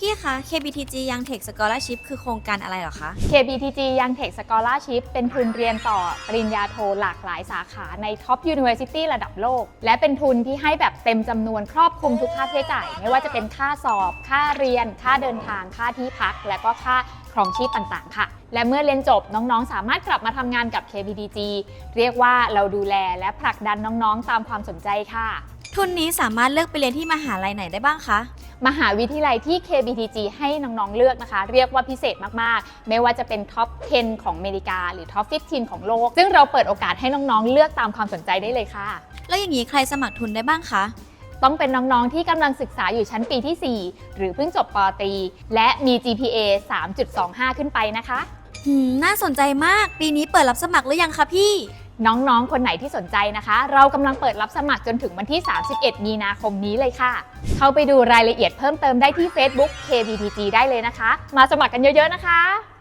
พี่คะ KBTG Young Tech Scholarship คือโครงการอะไรเหรอคะ KBTG Young Tech Scholarship เป็นทุนเรียนต่อปริญญาโทหลากหลายสาขาใน Top University ระดับโลก และเป็นทุนที่ให้แบบเต็มจำนวนครอบคลุมทุกค่าใช้จ่าย ไม่ว่าจะเป็นค่าสอบ ค่าเรียน ค่าเดินทาง ค่าที่พัก และก็ค่าครองชีพต่างๆ ค่ะ และเมื่อเรียนจบน้องๆ สามารถกลับมาทำงานกับ KBTG เรียกว่าเราดูแลและผลักดันน้องๆ ตามความสนใจค่ะ ทุนนี้สามารถเลือกไปเรียนที่มหาลัยไหนได้บ้างคะ มหาวิทยาลัยที่ KBTG ให้น้องๆเลือกนะคะ เรียกว่าพิเศษมากๆ ไม่ว่าจะเป็นท็อป 10 ของอเมริกา หรือท็อป 15 ของโลก ซึ่งเราเปิดโอกาสให้น้องๆ เลือกตามความสนใจได้เลยค่ะ แล้วอย่างนี้ใครสมัครทุนได้บ้างคะ ต้องเป็นน้องๆ ที่กำลังศึกษาอยู่ชั้นปีที่ 4 หรือเพิ่งจบปอตรี และมี GPA 3.25 ขึ้นไปนะคะ หืม น่าสนใจมาก ปีนี้เปิดรับสมัครหรือยังคะพี่ น้องๆ คนไหนที่สนใจนะคะ เรากำลังเปิดรับสมัครจนถึงวันที่ 31 มีนาคมนี้เลยค่ะ เข้าไปดูรายละเอียดเพิ่มเติมได้ที่ Facebook KBTG ได้เลยนะคะ มาสมัครกันเยอะๆนะคะ